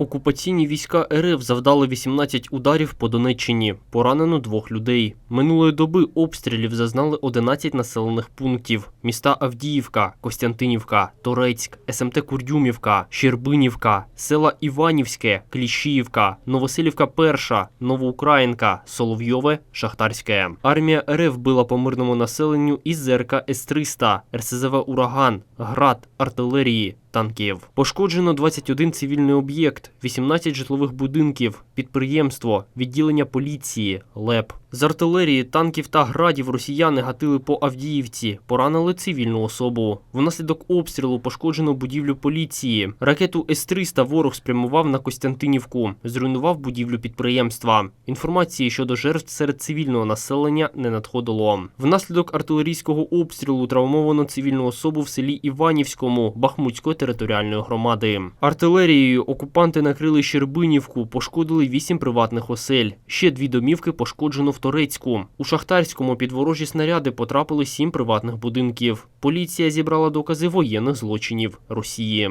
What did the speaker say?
Окупаційні війська РФ завдали 18 ударів по Донеччині. Поранено двох людей. Минулої доби обстрілів зазнали 11 населених пунктів: міста Авдіївка, Костянтинівка, Торецьк, СМТ Курдюмівка, Щербинівка, села Іванівське, Кліщіївка, Новоселівка Перша, Новоукраїнка, Соловйове, Шахтарське. Армія РФ била по мирному населенню із ЗРК С-300, РСЗВ Ураган, ГРАД, артилерії, танків. Пошкоджено 21 цивільний об'єкт, 18 житлових будинків, підприємство, відділення поліції, ЛЕП. З артилерії, танків та градів росіяни гатили по Авдіївці, поранили цивільну особу. Внаслідок обстрілу пошкоджено будівлю поліції. Ракету С-300 ворог спрямував на Костянтинівку, зруйнував будівлю підприємства. Інформації щодо жертв серед цивільного населення не надходило. Внаслідок артилерійського обстрілу травмовано цивільну особу в селі Іванівському Бахмутської територіальної громади. Артилерією окупанти накрили Щербинівку, пошкодили вісім приватних осель. Ще дві домівки пошкоджено в Торецьку. У Шахтарському під ворожі снаряди потрапили сім приватних будинків. Поліція зібрала докази воєнних злочинів Росії.